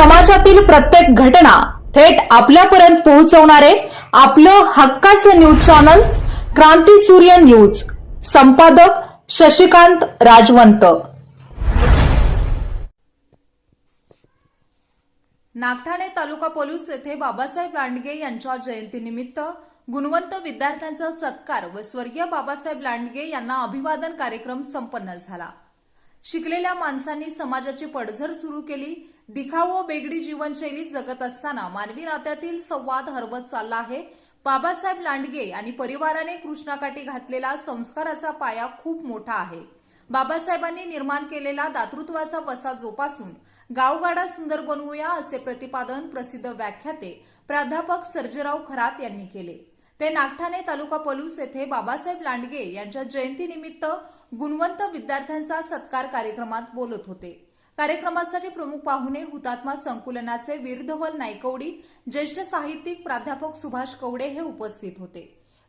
समाजातील प्रत्येक घटना थेट आपल्यापर्यंत पोहोचवणारे आपलं हक्काचं न्यूज चॅनल क्रांती सूर्य न्यूज. संपादक शशिकांत राजवंत. नागठाणे तालुका पोलीस येथे बाबासाहेब लांडगे यांच्या जयंतीनिमित्त गुणवंत विद्यार्थ्यांचा सत्कार व स्वर्गीय बाबासाहेब लांडगे यांना अभिवादन कार्यक्रम संपन्न झाला. शिकलेल्या माणसांनी समाजाची पडझड सुरू केली दिखाव बेगडी जीवनशैली जगत असताना मानवी नात्यातील संवाद हरवत चालला आहे. बाबासाहेब लांडगे आणि परिवाराने कृष्णाकाठी घातलेला संस्काराचा पाया खूप मोठा आहे. बाबासाहेबांनी निर्माण केलेला दातृत्वाचा वसा जोपासून गावगाडा सुंदर बनवूया असे प्रतिपादन प्रसिद्ध व्याख्याते प्राध्यापक सर्जेराव खरात यांनी केले. ते नागठाणे तालुका पलूस येथे बाबासाहेब लांडगे यांच्या जयंतीनिमित्त गुणवंत विद्यार्थ्यांचा सत्कार कार्यक्रमात बोलत होते. कार्यक्रमासाठी प्रमुख पाहुणे हुतात्मा संकुलनाचे वीरधवल नायकवडी ज्येष्ठ साहित्यिक प्राध्यापक सुभाष कवडे हे उपस्थित होते.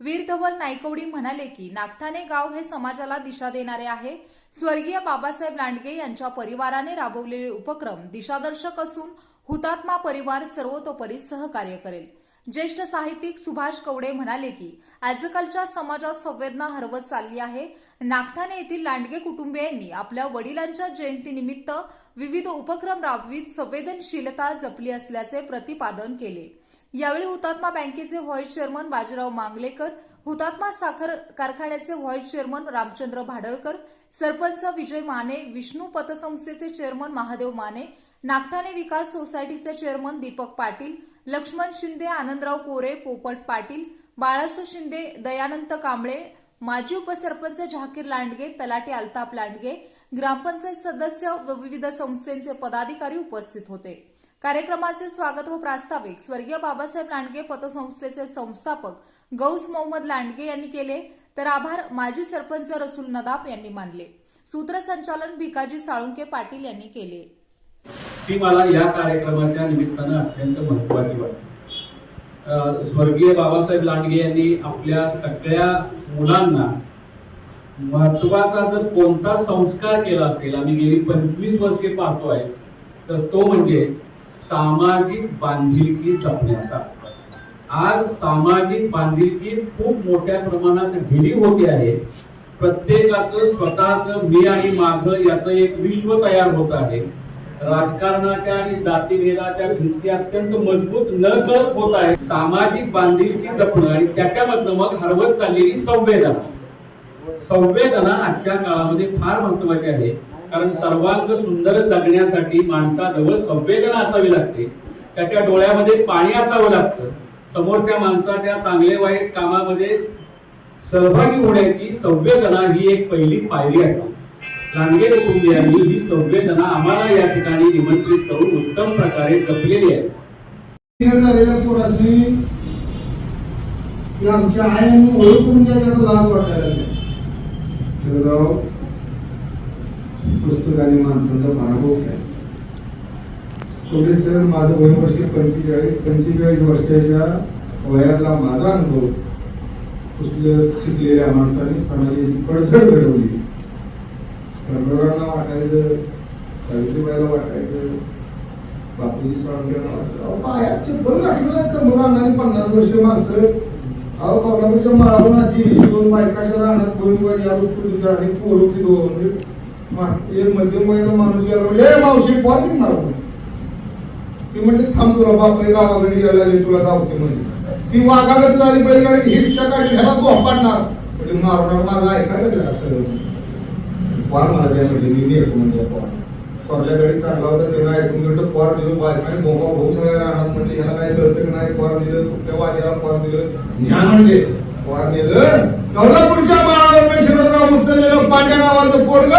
वीरधवल नायकवडी म्हणाले की नागठाणे गाव हे समाजाला दिशा देणारे आहे. स्वर्गीय बाबासाहेब लांडगे यांच्या परिवाराने राबवलेले उपक्रम दिशादर्शक असून हुतात्मा परिवार सर्वतोपरी सहकार्य करेल. ज्येष्ठ साहित्यिक सुभाष कवडे म्हणाले की आजकालच्या समाजात संवेदना हरवत चालली आहे. नागठाणे येथील लांडगे कुटुंबियांनी आपल्या वडिलांच्या जयंतीनिमित्त विविध उपक्रम राबवित संवेदनशीलता जपली असल्याचे प्रतिपादन केले. यावेळी हुतात्मा बँकेचे व्हाईस चेअरमन बाजीराव मांगलेकर हुतात्मा साखर कारखान्याचे व्हाईस चेअरमन रामचंद्र भाडळकर सरपंच विजय माने विष्णू पतसंस्थेचे चेअरमन महादेव माने नागठाणे विकास सोसायटीचे चेअरमन दीपक पाटील लक्ष्मण शिंदे आनंदराव कोरे पोपट पाटील बाळासू शिंदे दयानंत कांबळे माजी उपसरपंच झाकीर लांडगे तलाटी अल्ताप लांडगे ग्रामपंचायत सदस्य व विविध संस्थेचे पदाधिकारी उपस्थित होते. कार्यक्रमाचे स्वागत व प्रास्ताविक स्वर्गीय बाबासाहेब लांडगे पतसंस्थेचे संस्थापक गौस मोहम्मद लांडगे यांनी केले तर आभार माजी सरपंच रसूल नदाब यांनी मानले. सूत्रसंचालन भिकाजी साळुंके पाटील यांनी केले. ती मला या कार्यक्रमाच्या निमित्तानं अत्यंत महत्वाची वाटते स्वर्गीय बाबासाहेब लांडगे यांनी आपल्या सगळ्या मुलांना महत्त्वाचा जर कोणता संस्कार केला असेल आम्ही गेली पंचवीस वर्षे पाहतोय तर तो म्हणजे सामाजिक बांधिलकी जपण्याचा. आज सामाजिक बांधिलकी खूप मोठ्या प्रमाणात ढिली होते आहे. प्रत्येकाचं स्वतःच मी आणि माझं याचं एक विश्व तयार होत आहे. राजकारणाच्या आणि जातीभेदाच्या भिंती अत्यंत मजबूत न करत होत आहे सामाजिक बांधिलकी जपणं आणि त्याच्यामधनं मग हरवत चाललेली संवेदना. संवेदना आजच्या काळामध्ये फार महत्वाची आहे. कारण सर्वांग सुंदर जगण्यासाठी माणसाजवळ संवेदना असावी लागते. त्याच्या डोळ्यामध्ये पाणी असावं लागतं. समोरच्या माणसाच्या चांगले वाईट कामामध्ये सहभागी होण्याची संवेदना ही एक पहिली पायरी आहे. लांडगे कुटुंबियांनी ही संवेदना आम्हाला या ठिकाणी निमंत्रित करून उत्तम प्रकारे जपलेली आहे. आमच्या आईने ओळखून ज्याच्याकडे वाटायला लागली. पुस्तक आणि माणसांचा पराभव आहे थोडे सर माझं वय वर्ष पंचेचाळीस पंचेचाळीस वर्षाच्या वयातला माझा अनुभव कुठल्या शिकलेल्या माणसाने समाजाची पडझड घडवली प्रभूरांना वाटायचं सावित्रीबाईला वाटायचं बापूजी स्वामींना वाटायचं अहो, बरं चप्पल घातलं मुलांना पन्नास वर्ष माणसं अहो कोल्हापूरच्या माळावून आजी दोन बायकाच्या राहणार पोरी या ऋतूचा आणि पोरं दोन. मा- एक मध्यम वयाचा माणूस गेला म्हणजे "ए, मावशी पॉलिंग मारू ती म्हणते थांब तुला बापरे गावाकडे यायला आली तुला धावते म्हणजे ती वाघाकडे झाली बैलगाडी हिस्सा काढली ह्याला तो पाडणार म्हणजे मारणार माझा ऐकायला असं पोर मला म्हणजे मी येतो म्हणजे परल्या वेळी गाडी चांगला होता. तेव्हा ऐकून घेतो पोर दिलं बायकाने बोंबा भाऊ सगळ्या राहणार म्हणजे ह्याला काय कळतं की नाही? पोर दिलं कुठल्या वाद्याला पोर दिलं? ज्ञान म्हणजे पोर दिलं कोल्हापूरच्या माळावर शरदराव उचललेलं पांड्या नावाचं पोरग.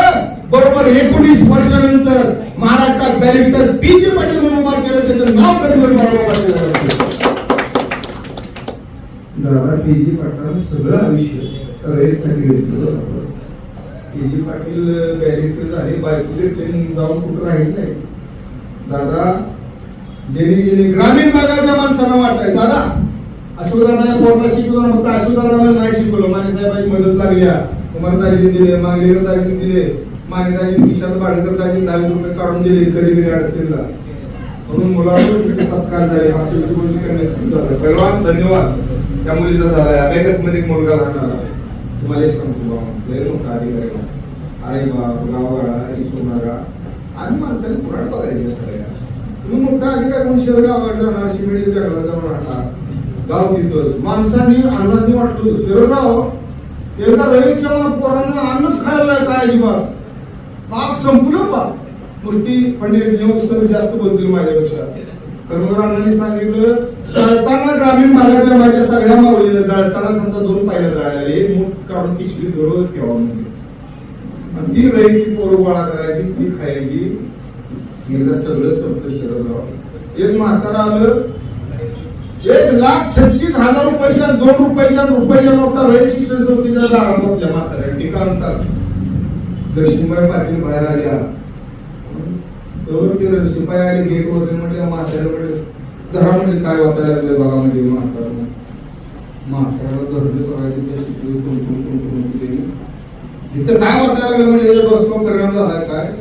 बरोबर एकोणीस वर्षानंतर महाराष्ट्रात बॅरिस्टर पी जे पाटील म्हणून उभा केलं. त्याचं नाव कधी पाटील दादा पी जी पाटलांनी सगळं आयुष्य रयतसाठी घेतलं पी जी पाटील बॅरिस्टर झाले. बायकोचे ट्रेन जाऊन कुठं राहील नाही. दादा ज्यांनी जेणे ग्रामीण भागातल्या माणसांना वाटतंय दादा अशोकदादा पोरला शिकवलं फक्त अशोकदादाला नाही शिकवलं. माने साहेबांची मदत लागल्या कुमारदाजीने दिले मागलेकर दाजीने दिले. माने दाजीने खिशात भाडकर दाजीने रुपये काढून दिले कधी कधी अडचणीला. म्हणून मुलावर सत्कार झाले. माझी गोष्टी नेतृत्व झालं पहिलवान धन्यवाद. त्या मुलीचा झालाय अबेकसमध्ये एक मुलगा लागणार तुम्हाला एक सांगतो बाबा मोठा अधिकारी आहे. आई गावगाडा आई सोनारा. आम्ही माणसाने पुराण बघायचे सगळ्या. तुम्ही मोठा अधिकार म्हणून शहर गावाकडला ना शिमेडी जंगला जाऊन राहणार गाव तिथंच माणसांनी अन्नासनी वाटलं शहरगाव एकदा रवीच्या पोरांना अन्नच खायला काय अजिबात. पाक संपलं पा गोष्टी पंडित नियोग सर जास्त बोलतील माझ्यापेक्षा. कर्मरावांनी सांगितलं तळताना ग्रामीण भागातल्या माझ्या सगळ्या माऊलीने जळताना समजा दोन पाहिलं जळाले एक मूठ काढून पिशवी दररोज ठेवा म्हणजे आणि ती रईची पोरं गोळा करायची ती खायची. एकदा सगळं संपलं शरदराव एक म्हातारा आलं. एक लाख छत्तीस हजार रुपयाच्या दोन रुपयाच्या रुपयाच्या नोटा रयत शिक्षण संस्थेच्या दारात आपल्या म्हाताऱ्या. टीका म्हणतात. लक्ष्मीबाई पाटील बाहेर आल्या. तर ते लक्ष्मीबाई आले गेट वगैरे म्हटलं म्हाताऱ्या म्हटलं घरामध्ये काय वाचायला लागलं बघा म्हणजे म्हातारा? म्हाताऱ्याला धरलं सगळ्याची शिकले कोणकोण कोणकोण कोण केली इथं काय वाचायला लागलं म्हणजे याच्या परिणाम झाला काय?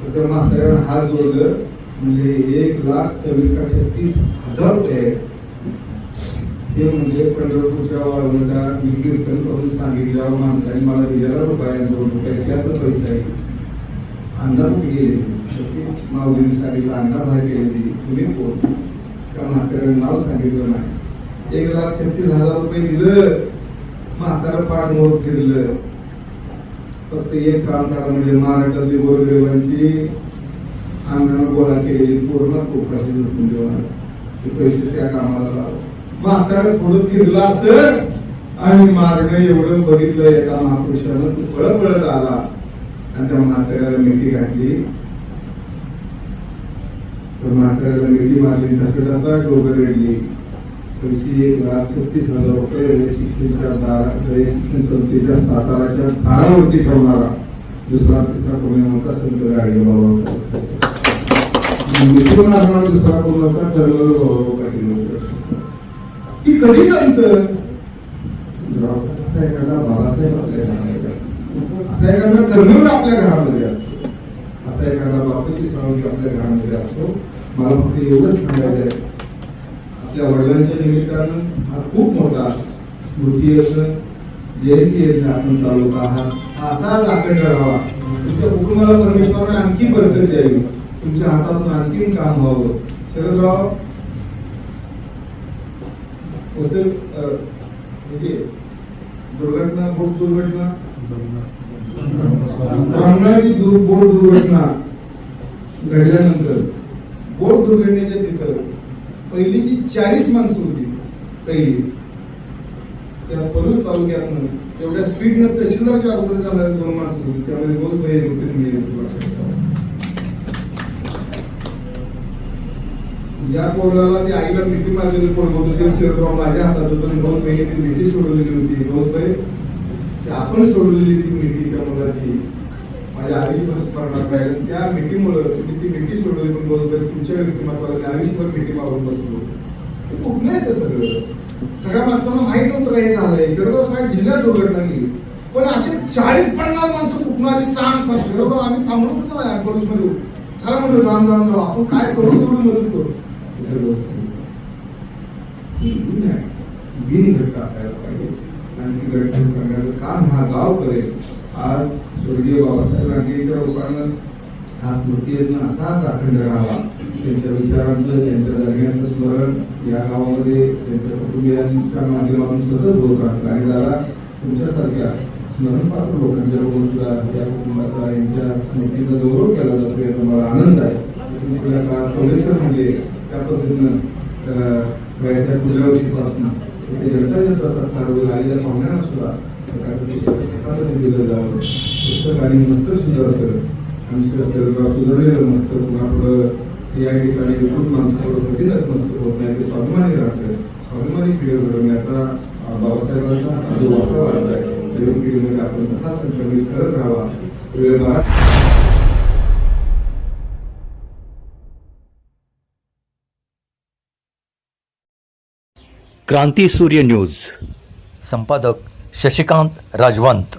तर त्या हात जोडलं म्हणजे एक लाख सव्वीस का छत्तीस हजार रुपये आहेत. ते म्हणजे पंढरपूरच्या वाळवंटा मी कीर्तन करून सांगितल्या माणसाने मला दिलेला रुपया दोन रुपये त्यातलं पैसा आहे. अण्णा कुठे गेले? माऊलीने सांगितलं अण्णा बाहेर गेले तुम्ही कोण? त्या म्हाताऱ्याने नाव सांगितलं नाही. एक लाख छत्तीस हजार रुपये दिलं. म्हातारा पाठ मोड फिरलं. फक्त एक काम करा म्हणजे महाराष्ट्रातली गोरगरिबांची अंगण गोळा केली पूर्ण कोकणाची लुटून देवा ते पैसे त्या कामाला लावा. म्हातारा पुढं फिरला असं आणि मार्ग एवढं बघितलं एका महापुरुषानं तो पळत पळत आला. आणि त्या म्हाताऱ्याला मिठी घातली. तर म्हाताऱ्याला मिठी मारली तसं तसा डोकं रेडली पैसे एक लाख छत्तीस हजार रुपये रेल्वे दारा रेल्वे शिक्षण साताराच्या दारावरती ठेवणारा दुसरा तिसरा कोणी नव्हता संत गाडी बाबा मिठी मारणारा दुसरा कोण नव्हता ठरलेलं बाबा पाटील होतं. की कधी नंतर असा एखादा बाबासाहेब आपल्या घरामध्ये असा एखादा कर्मवीर आपल्या घरामध्ये असतो. असा एखादा बापूची सावली आपल्या घरामध्ये असतो. मला फक्त एवढंच सांगायचं आहे. आपल्या वडिलांच्या निमित्तानं हा खूप मोठा स्मृती असं जयंती यज्ञ आपण चालवत आहात हा असाच अखंड राहावा तुमच्या कुटुंबाला परमेश्वराने आणखी बरकत द्यावी. तुमच्या हातातून आणखीन काम व्हावं. शरदराव असेल अं, म्हणजे दुर्घटना बोट दुर्घटना? ब्राह्मणाची बोट दुर्घटना घडल्यानंतर. बोट दुर्घटनेच्या तिथं पहिली जी चाळीस माणसं होती पहिली. त्या पलूस तालुक्यातनं एवढ्या स्पीडनं तहसीलदारच्या अगोदर जाणारे दोन माणसं होती त्यामध्ये रोज बाहेर होते मी एक होतो. ज्या पोराला ती आईला मिठी मारलेली पोर होतं ते शिरगाव माझ्या हातात होतं आणि रोज बहिणी ती मिठी सोडवलेली होती रोज बहीण आपण सोडवलेली ती मिठी त्या मुलाची. माझ्या आयुष्यभर स्मरणात राहील त्या मिठीमुळं तुम्ही ती मिठी सोडवली पण रोज बाई तुमच्या व्यक्तिमत्वाला मी पण मिठी मारून बसलो. हे कुठलं येतं सगळं? सगळ्या माणसांना माहीत नव्हतं काही झालंय. सर्व सगळ्या जिल्ह्यात दुर्घटना गेली पण असे चाळीस पन्नास माणसं कुठून आली? सांग सांग. शिरगाव आम्ही थांबलो सुद्धा नाही मध्ये चला म्हणलं जाऊन जाऊन जाऊ आपण काय करू तेवढी मदत करू. ही गुण बिन घटना असायला पाहिजे. आणि ती घटना करण्याचं काम हा गाव करेल आज स्वर्गीय बाबासाहेब रांगेच्या लोकांना हा स्मृतीयज्ञ असाच अखंड राहावा. त्यांच्या विचारांचं त्यांच्या जगण्याचं स्मरण या गावामध्ये त्यांच्या कुटुंबियांच्या माध्यमातून सतत होत राहतं. आणि दादा तुमच्यासारख्या स्मरणपात्र लोकांच्या बघून सुद्धा या कुटुंबाचा यांच्या स्मृतीचा गौरव केला जातो याचा मला आनंद आहे. तुम्ही या काळात प्रोफेसर म्हणजे त्या पद्धतीनं अं, पुढल्या वर्षीपासून जनता जनता ज्यांचा सत्कार होईल आलेल्या पाहुण्यांना सुद्धा दिलं जावं पुस्तक आणि मस्त सुधार करत आणि शरीरात सुधारलेलं मस्त पुन्हा पुढं या ठिकाणी विकृत माणसाकडं कधीच मस्त होत नाही. ते स्वाभिमानी राहतं स्वाभिमानी पिढी घडवण्याचा बाबासाहेबांचा हा जो वारसा आहे तरुण पिढीमध्ये आपण कसा संक्रमित करत राहावा. वेळ क्रांती सूर्य न्यूज. संपादक शशिकांत राजवंत.